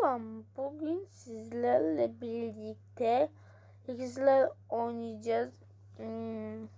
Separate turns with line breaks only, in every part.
Selam. Bugün sizlerle birlikte ikizler oynayacağız. Hmm.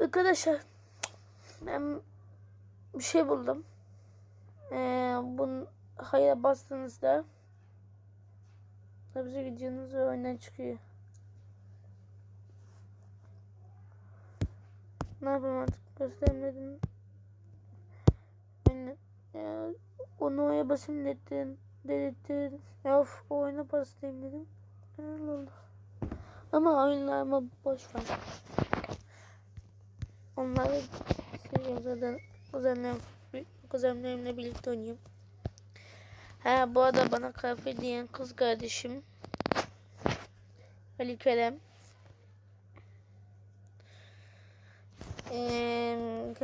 Arkadaşlar ben bir şey buldum. Ee, bunu hayra bastığınızda hepsi videonuz oyundan çıkıyor. Ne yapayım artık göstermedim. Aynen. Ya, onu oya basayım dedim. Dedim. Ya of o oyuna basayım dedim. Allah. Ama oyunlarıma boş ver. Onları seviyorum zaten. Kuzenlerim, kuzenlerimle birlikte oynuyorum. Ha bu arada bana kahve diyen kız kardeşim. Ali Kerem. Ee,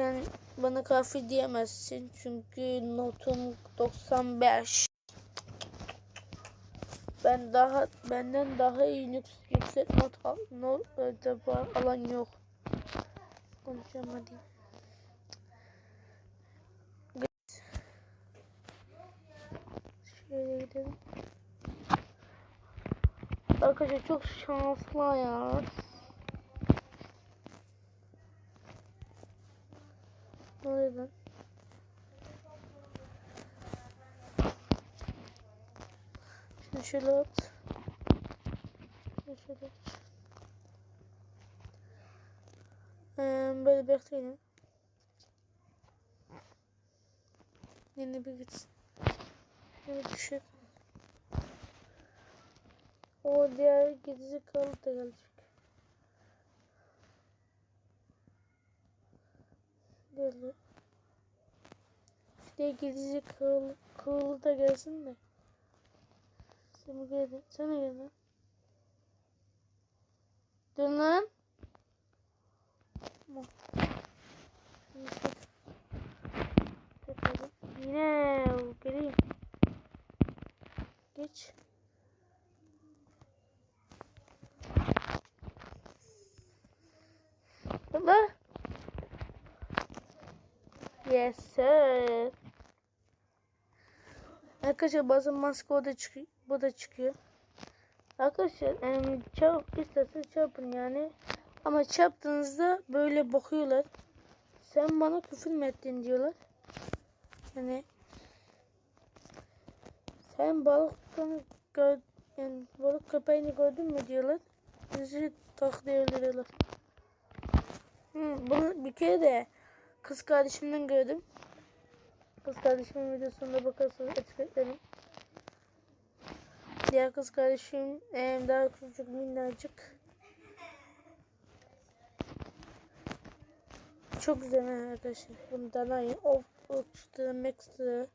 bana kahve diyemezsin çünkü notum 95. Ben daha benden daha iyi yük- yüksek not al, not acaba alan yok. Git. Şöyle gidelim. Arkadaşlar çok şanslı ya. Lan? Şunu şöyle at. Şunu şöyle at. Ee, böyle bekleyin. Yine bir gitsin. Yine düşür. O diğer gidici kalıp da gelecek. Geliyor. Diye gidici kığıl, kığılı da gelsin de. Sen gelin. Sen de gel lan. Dön lan. Yine geleyim. Geç. Allah. Yes sir. Arkadaşlar bazen maske o da çıkıyor. Bu da çıkıyor. Arkadaşlar em, çarp istersen çarpın yani. Ama çarptığınızda böyle bakıyorlar. Sen bana küfür mü ettin diyorlar. Hani sen balıktan yani balık köpeğini gördün mü diyorlar. Bizi taklaya öldürüyorlar. Hı, bunu bir kere de kız kardeşimden gördüm. Kız kardeşimin videosunda bakarsanız etiketlerim. Diğer kız kardeşim em, daha küçük minnacık. Çok güzel arkadaşlar. Bundan aynı. Of, extra, extra.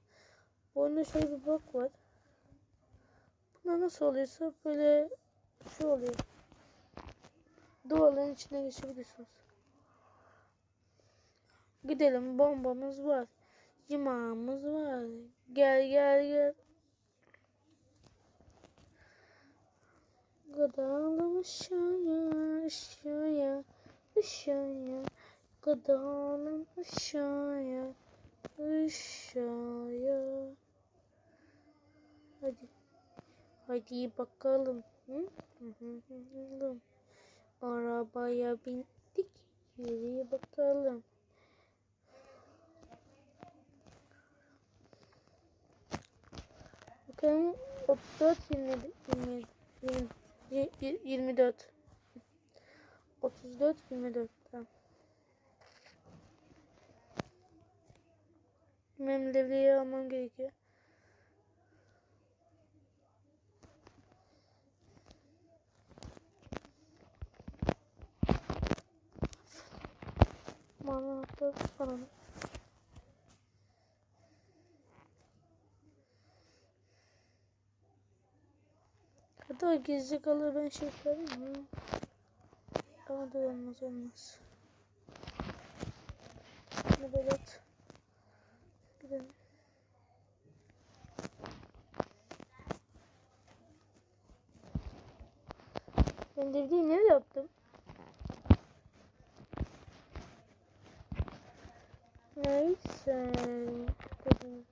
Bunda şöyle bir bak var. Buna nasıl oluyorsa böyle şu oluyor. Duvarların içine geçebiliyorsunuz. Gidelim bombamız var. Cimağımız var. Gel gel gel. Kadalım aşağıya aşağıya aşağıya. Kadalım aşağıya aşağıya. Hadi. Hadi bakalım. Hı. Arabaya bindik. Yürüye bakalım. Bakalım 34 20 20 20 24 34 24 tamam. Benim almam gerekiyor. Bana da falan. Hatta gizli kalır ben şey yaparım mı? Ama da olmaz olmaz. Ne böyle at. Gidelim. Ben devreyi nereye yaptım? Neyse. Dedim.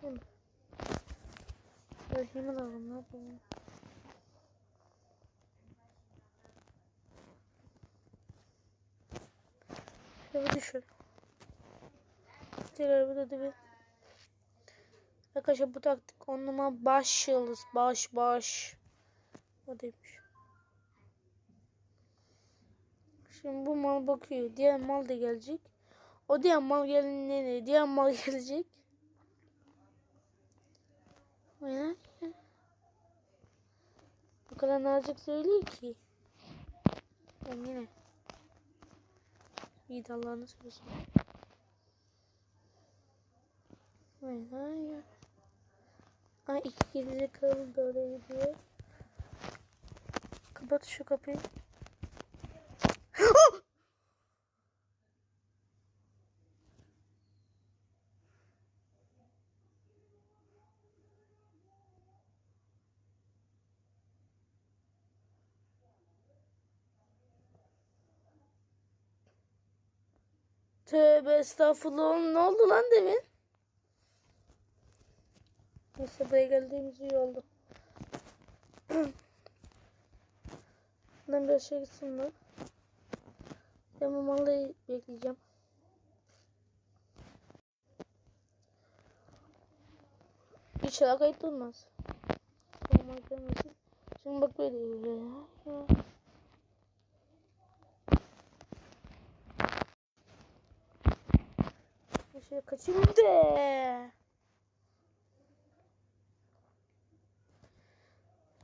Hı. Rahim alalım ne yapalım. Şöyle düşür. Tekrar burada da bir. Arkadaşlar bu taktik on numara baş yıldız. Baş baş. O demiş. Şimdi bu mal bakıyor. Diğer mal da gelecek. O diğer mal gelince diğer mal gelecek. Ya. O kadar nazik söylüyor ki. Ben yine. İyi Allah'ını. Oynar ya. Ay iki geri kalın böyle gidiyor. Kapat şu kapıyı. Tövbe estağfurullah ne oldu lan demin? Neyse buraya geldiğimiz iyi oldu. Ben bir şey gitsin lan. Ben bu malı bekleyeceğim. İnşallah kayıt olmaz. Şimdi bak böyle. Kaçayım de.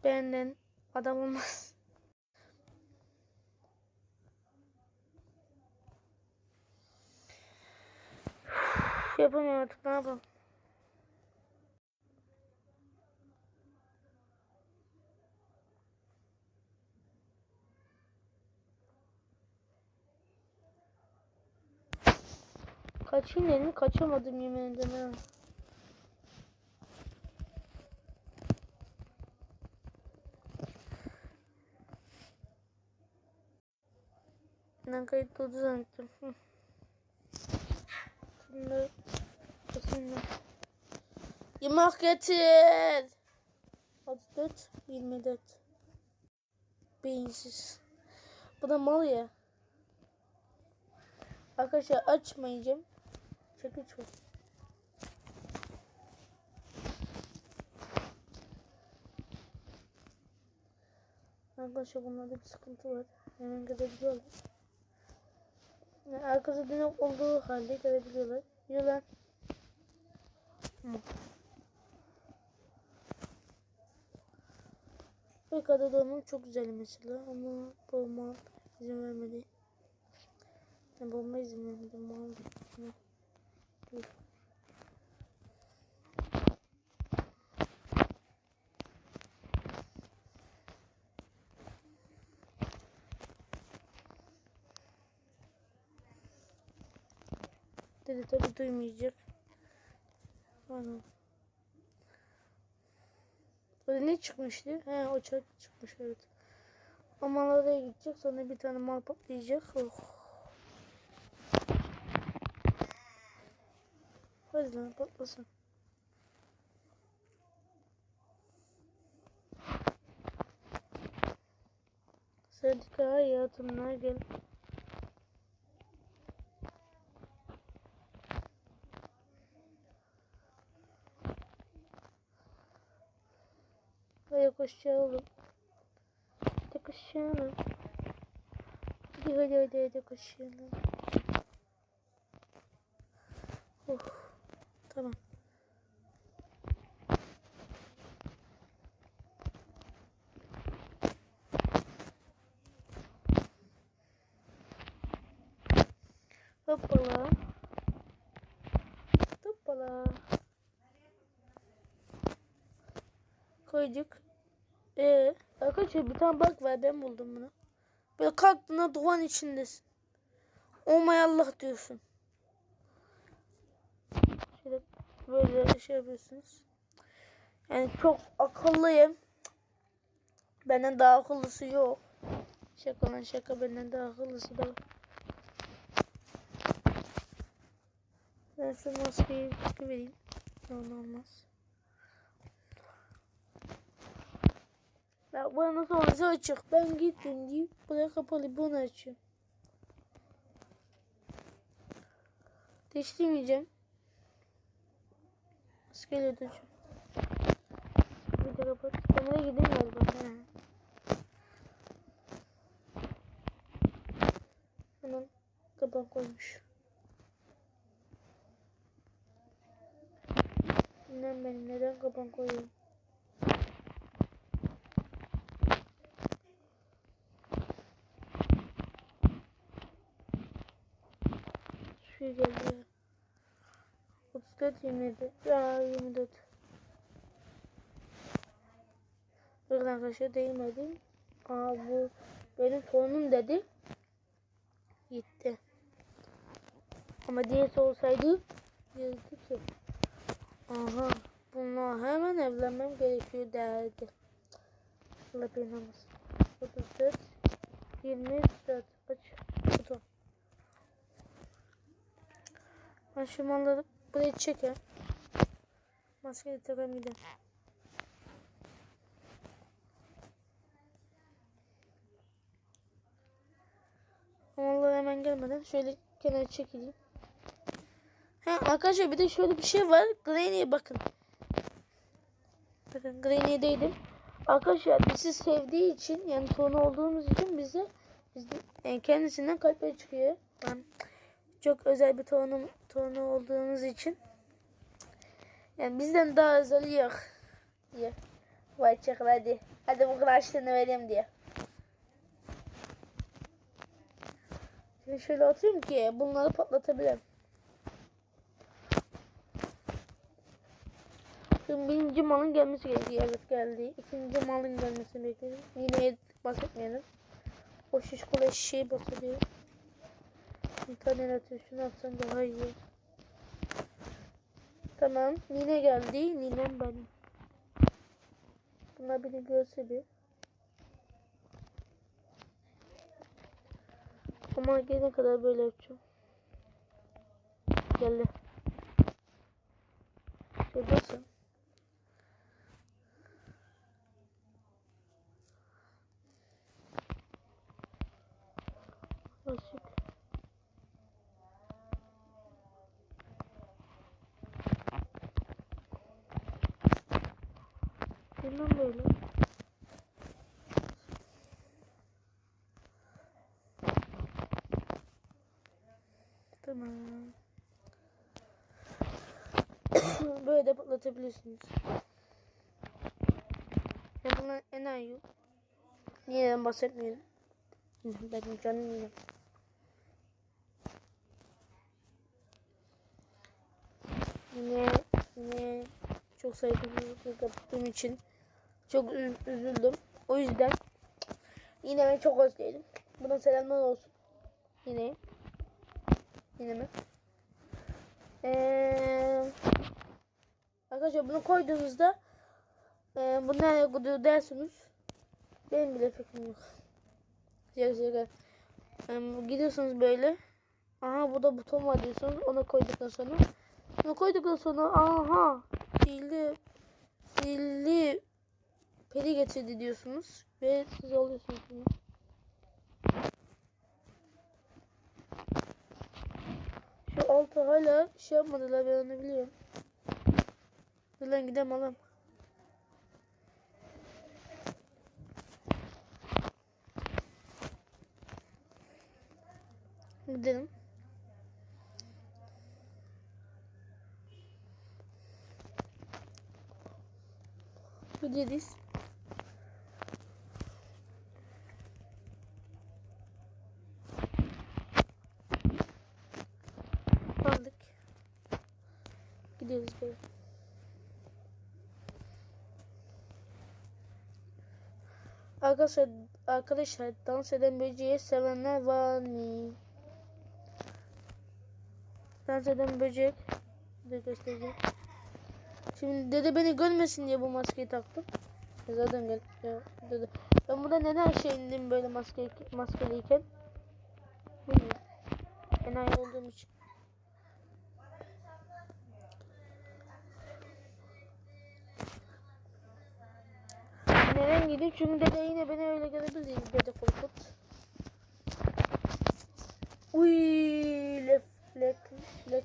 Benden adam olmaz. Yapamıyorum artık ne yapalım. Kaçayım dedim kaçamadım yemin ha. Ben kayıt oldu zannettim. Şimdi kesinlikle. Yemek getir. 34, 24. Beyinsiz. Bu da mal ya. Arkadaşlar açmayacağım. Çekiç var. Arkadaşlar bunlarda bir sıkıntı var. Hemen görebiliyorlar. Yani arkası dönük olduğu halde görebiliyorlar. Yürü lan. Hı. Kadar dolmak çok güzel mesela ama bulma izin vermedi. Ben bulma izin vermedim. Mal Hı. Dur. Dedi tabi duymayacak. Pardon. Orada ne çıkmıştı? He o çark çıkmış evet. O mal oraya gidecek sonra bir tane mal patlayacak. Oh. Hadi lan patlasın. Sadika hayatımına gel. Hadi koşalım. Hadi koşalım. Hadi hadi hadi hadi koşalım. Of. Tamam. Hoppala. Hoppala. Koyduk. Ee, arkadaşlar bir tane bak var ben buldum bunu. Böyle kalktığında duvan içindesin. My Allah diyorsun. Şöyle böyle şey yapıyorsunuz. Yani çok akıllıyım. Benden daha akıllısı yok. Şaka lan şaka benden daha akıllısı da. Ben şu maskeyi vereyim. Ne olmaz. Ya nasıl olursa açık. Ben gittim deyip buraya kapalı bunu açıyorum. Değiştirmeyeceğim ses geliyordu. Bir de kapat. Kamera gideyim galiba. He. Hemen kapak koymuş. Bilmem benim neden kapan koyuyorum. Şu geliyor. 4 24 ya 24 Bakın arkadaşlar değmedim. Aa bu benim torunum dedi. Gitti. Ama diğerisi olsaydı diyordu ki aha bununla hemen evlenmem gerekiyor derdi. Allah beni almasın. 34 24 aç kutu. Ben şu malları buraya çeker. Maskeyi takayım gidelim. Mallar hemen gelmeden şöyle kenara çekileyim. Ha arkadaşlar bir de şöyle bir şey var. Granny'e bakın. Bakın Granny'deydim. Arkadaşlar bizi sevdiği için yani tonu olduğumuz için bize yani kendisinden kalpleri çıkıyor. Ben çok özel bir tonum tonu olduğumuz için yani bizden daha özel yok diye. Vay çakal hadi. Hadi bu kıraçlarını vereyim diye. Şimdi şöyle atayım ki bunları patlatabilirim. Şimdi birinci malın gelmesi gerekiyor. Evet geldi. İkinci malın gelmesini bekliyorum. Yine bahsetmeyelim. O şişkolu eşeği basılıyor. Tane. Şunu atsan daha iyi. Tamam. Nine geldi. Ninem benim. Bunlar beni görse. Ama gelene kadar böyle yapacağım. Geldi. Şey basın. Bilmem böyle. Tamam. Böyle de patlatabilirsiniz. Ya bunlar enayi yok. Niyeden bahsetmeyelim. Benim canım yine. Yine, yine çok saygısızlık yaptığım için çok üz- üzüldüm. O yüzden yine ben çok özledim. Buna selamlar olsun. Yine. Yine mi? Ee, arkadaşlar bunu koyduğunuzda e, bu nereye gidiyor dersiniz. Benim bile fikrim yok. Şaka şaka. Ee, gidiyorsunuz böyle. Aha burada buton var diyorsunuz. Onu koyduktan sonra. Onu koyduktan sonra aha sihirli sihirli peri getirdi diyorsunuz. Ve siz alıyorsunuz bunu. Şu altı hala şey yapmadılar ben onu biliyorum. Dur lan gidelim alalım. Gidelim. Gideriz. Böyle. Arkadaşlar, arkadaşlar dans eden böceği sevenler var mı? Dans eden böcek de göstereceğim. Şimdi dede beni görmesin diye bu maskeyi taktım. Zaten gel. Ya, dede. Ben burada neden şey indim böyle maske maskeliyken? Bilmiyorum. Enayi olduğum için. Ben gideyim çünkü dede yine beni öyle görebilir dede korkut. Uy lef lek lek.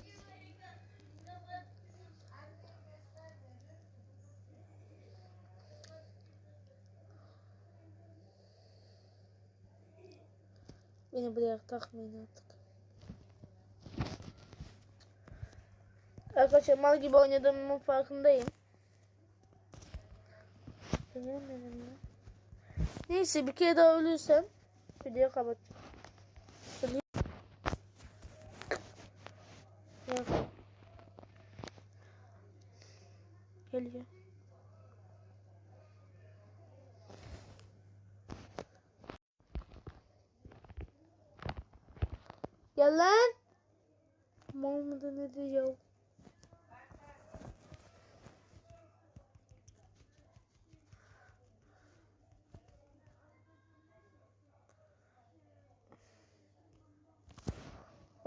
Beni buraya takmayın artık. Arkadaşlar mal gibi oynadığımın farkındayım. Neyse bir kere daha ölürsem videoyu kapatacağım. Ölü- Yok. Geliyor. Gel lan. Mal mıdır nedir ya?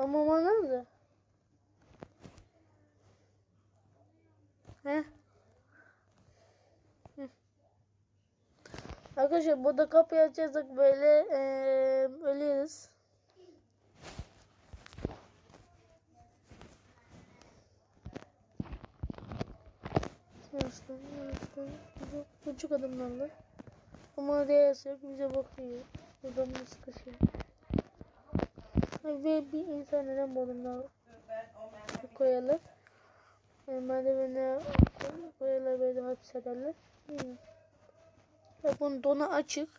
Ama nerede? He? Hı. Arkadaşlar burada kapıyı açacaksak böyle eee ölüyoruz. Yaşlı, yaşlı, küçük adımlarla. Ama değerse yok bize bakıyor. Mı sıkışıyor? Ve bir insan neden bodumdan koyalım. Merdivene koyarlar böyle hapsederler. Bilmiyorum. Ve bunun donu açık.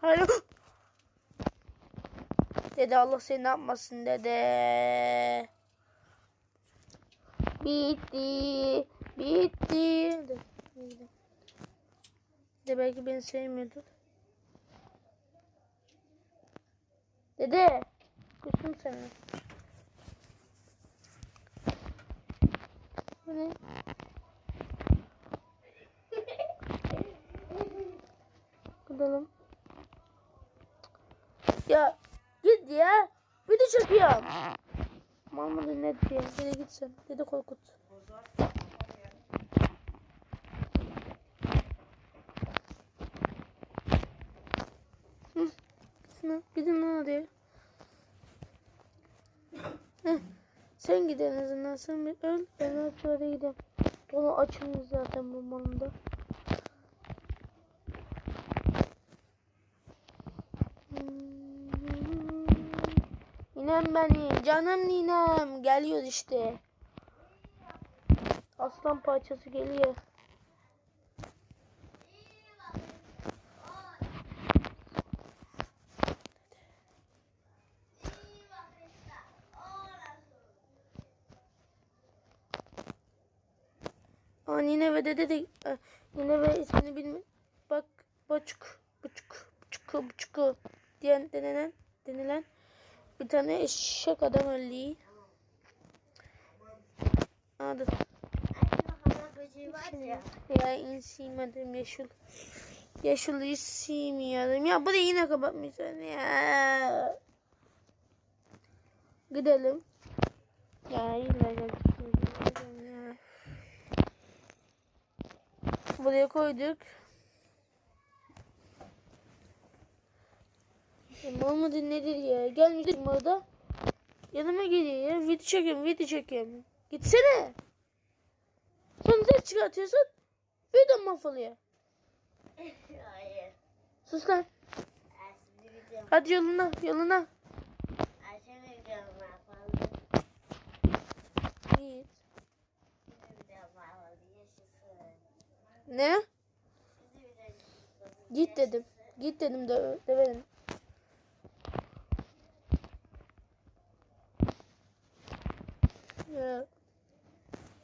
Hala Dede Allah seni ne yapmasın dede. Bitti. Bitti. De, de. de belki beni sevmiyordur. Dede. Kusum. Bu ne? Gidelim. Ya git ya. Bir de çekiyorum. Mahmut'un ne diyor? Dede git sen. Dede korkut. Hı. Gidin lan hadi. Sen git en azından. Sen bir öl. Ben öl şöyle gideyim. Onu açılmış zaten bu malında. Ninem benim. Canım ninem. Geliyor işte. Aslan parçası geliyor. Aa Nine ve dede de e, Nine ve ismini bilmi bak Boçuk Buçuk Buçuk Buçuk diyen denilen denilen bir tane eşek adam öldü. Dur. Ya insilmedim yeşil. Yeşil silmiyorum. Ya bu da yine kapatmışsın ya. Gidelim. Ya illa geldik. Ya. Buraya koyduk. Olmadı nedir ya? Gelmiştim orada. Yanıma geliyor ya. Video çekiyorum, video çekiyorum. Gitsene. Sonra ses çıkartıyorsun. Video mahvoluyor.
Hayır.
Sus lan. Hadi yoluna, yoluna.
Aslında videom mahvoldu.
Git.
Şimdi videom mahvoldu. Yaşasın.
Ne? Git dedim. Git dedim de demedim.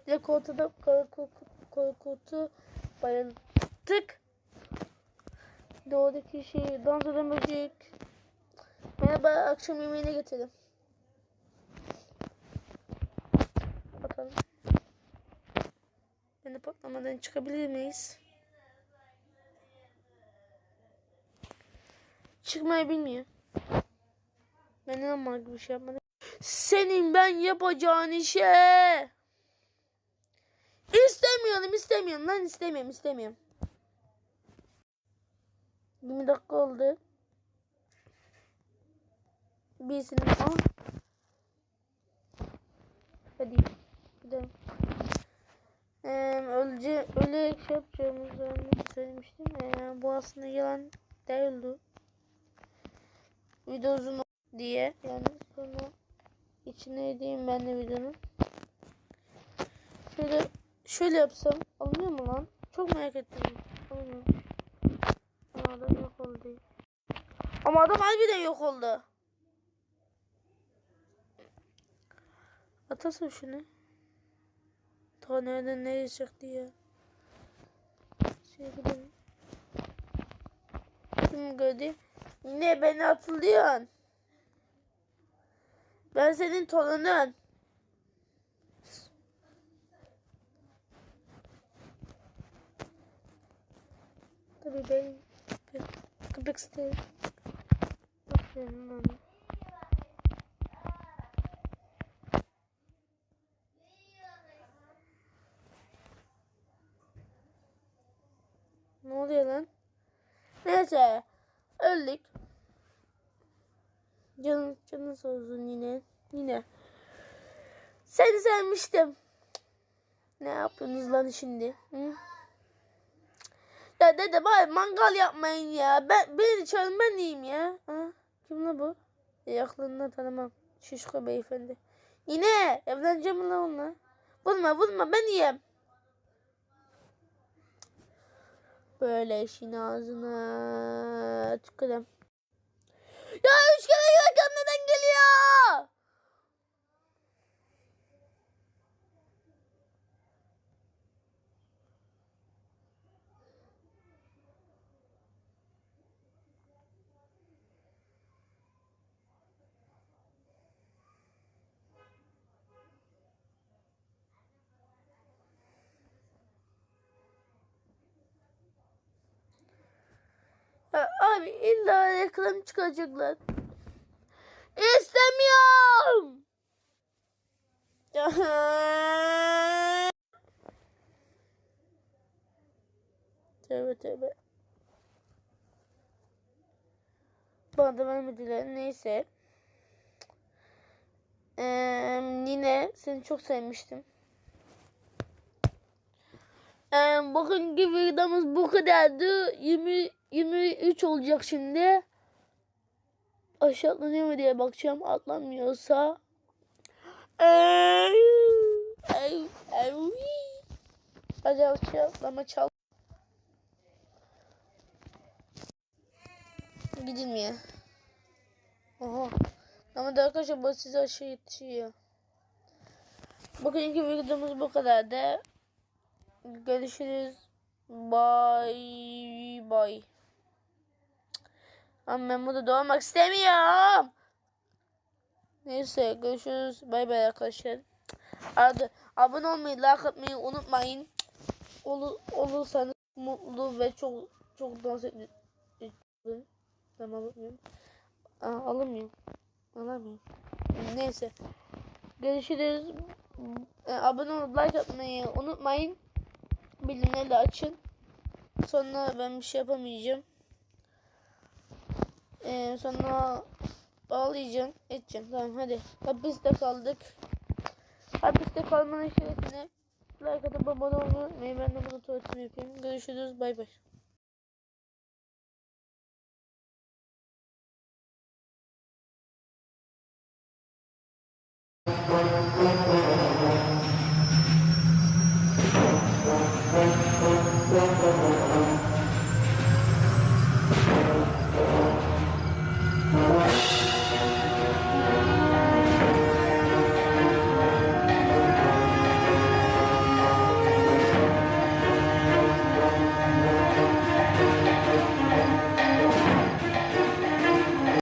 De koltuğda koltuğu bayıldık. Doğudaki şey dans eden böcek. Merhaba akşam yemeğine getirdim. Bakalım. Beni patlamadan çıkabilir miyiz? Çıkmayı bilmiyor. Ben gibi bir şey yapmadım. Senin ben yapacağın işe. İstemiyorum istemiyorum lan istemiyorum istemiyorum. 20 dakika oldu. Birisinin Aa. Hadi. Ölce, öyle şey yapacağımızı söylemiştim. Ee, bu aslında yalan değildi. Video uzun diye. Yani sonra içine edeyim ben de videonun. Şöyle şöyle yapsam alınıyor mu lan? Çok merak ettim. Alınıyor. Adam yok oldu. Ama adam harbiden yok oldu. Atasın şunu. Ta nereden nereye çıktı ya. Gidelim. Kim gördü? Ne beni hatırlıyorsun? Ben senin torunun. Tabii ben köpek isterim. Aferin bana. Lan? Neyse. Öldük. Canın sağ olsun yine. Yine. Seni sevmiştim. Ne yapıyorsunuz lan şimdi? Hı? Ya dede bari mangal yapmayın ya. Ben beni ben yiyeyim ya. Ha? Kim la bu? Yakınından tanımam. Şişko beyefendi. Yine evleneceğim lan onunla? Vurma vurma ben yiyeyim. Böyle işin ağzına tükürüm. Ya üç kere yakın neden geliyor? Ya abi illa reklam çıkacaklar. İstemiyorum. tövbe tövbe. Bana vermediler. Neyse. Ee, yine seni çok sevmiştim. Ee, bugünkü videomuz bu kadardı. 20 23 olacak şimdi. Aşağı atlanıyor mu diye bakacağım. Atlanmıyorsa. Ay, ay, ay. Hadi aşağı atlama çal. Gidilmiyor. Oha. Ama da arkadaşlar bu size aşağı yetişiyor. Bugünkü videomuz bu kadardı. Görüşürüz. Bye bye. Ama ben burada doğmak istemiyorum. Neyse görüşürüz. Bay bay arkadaşlar. Arada abone olmayı, like atmayı unutmayın. Olur, olursanız mutlu ve çok çok dans edin. Tamam alamıyorum. Aa, alamıyorum. Alamıyorum. Neyse. Görüşürüz. Ee, abone olup like atmayı unutmayın. Bildirimleri açın. Sonra ben bir şey yapamayacağım. Ee, sonra ağlayacağım, edeceğim. Tamam hadi. Hapiste kaldık. Hapiste kalmanın şerefine like atıp abone olmayı. Ben de bunu tuvaletimi yapayım. Görüşürüz. Bay bay.